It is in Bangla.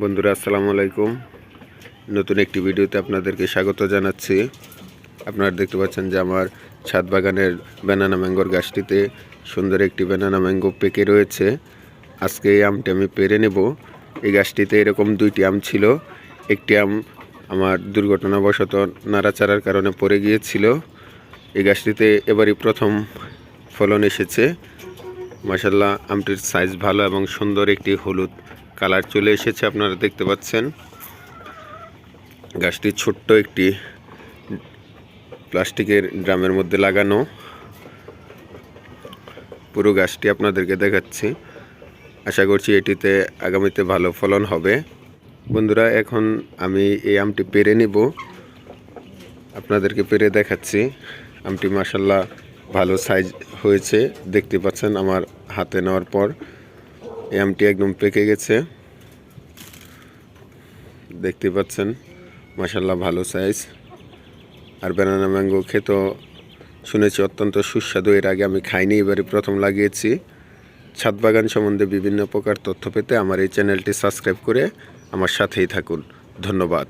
বন্ধুরা, আসসালামু আলাইকুম। নতুন একটি ভিডিওতে আপনাদেরকে স্বাগত জানাচ্ছি। আপনারা দেখতে পাচ্ছেন যে আমার ছাদ বাগানের ব্যানানা ম্যাঙ্গোর গাছটিতে সুন্দর একটি ব্যানানা ম্যাঙ্গো পেকে রয়েছে। আজকে এই আমটি আমি পেরে নেব। এই গাছটিতে এরকম দুইটি আম ছিল। একটি আম আমার দুর্ঘটনাবশত নাড়াচাড়ার কারণে পড়ে গিয়েছিল। এই গাছটিতে এবারই প্রথম ফলন এসেছে। মাসাল্লাহ আমটির সাইজ ভালো এবং সুন্দর একটি হলুদ কালার চলে এসেছে আপনারা দেখতে পাচ্ছেন। গাছটি ছোট্ট একটি প্লাস্টিকের ড্রামের মধ্যে লাগানো। পুরো গাছটি আপনাদেরকে দেখাচ্ছি। আশা করছি এটিতে আগামীতে ভালো ফলন হবে। বন্ধুরা, এখন আমি এই আমটি পেরে নিব। আপনাদেরকে পেরে দেখাচ্ছি। আমটি মাসাল্লাহ ভালো সাইজ হয়েছে। দেখতে পাচ্ছেন আমার হাতে নেওয়ার পর। এই আমটি একদম পেকে গেছে। দেখতে পাচ্ছেন মাসাল্লাহ ভালো সাইজ আর ব্যানানা ম্যাঙ্গো খেতো শুনেছি অত্যন্ত সুস্বাদু। এর আগে আমি খাইনি, এবারে প্রথম লাগিয়েছি। ছাদ বাগান সম্বন্ধে বিভিন্ন প্রকার তথ্য পেতে আমার এই চ্যানেলটি সাবস্ক্রাইব করে আমার সাথেই থাকুন। ধন্যবাদ।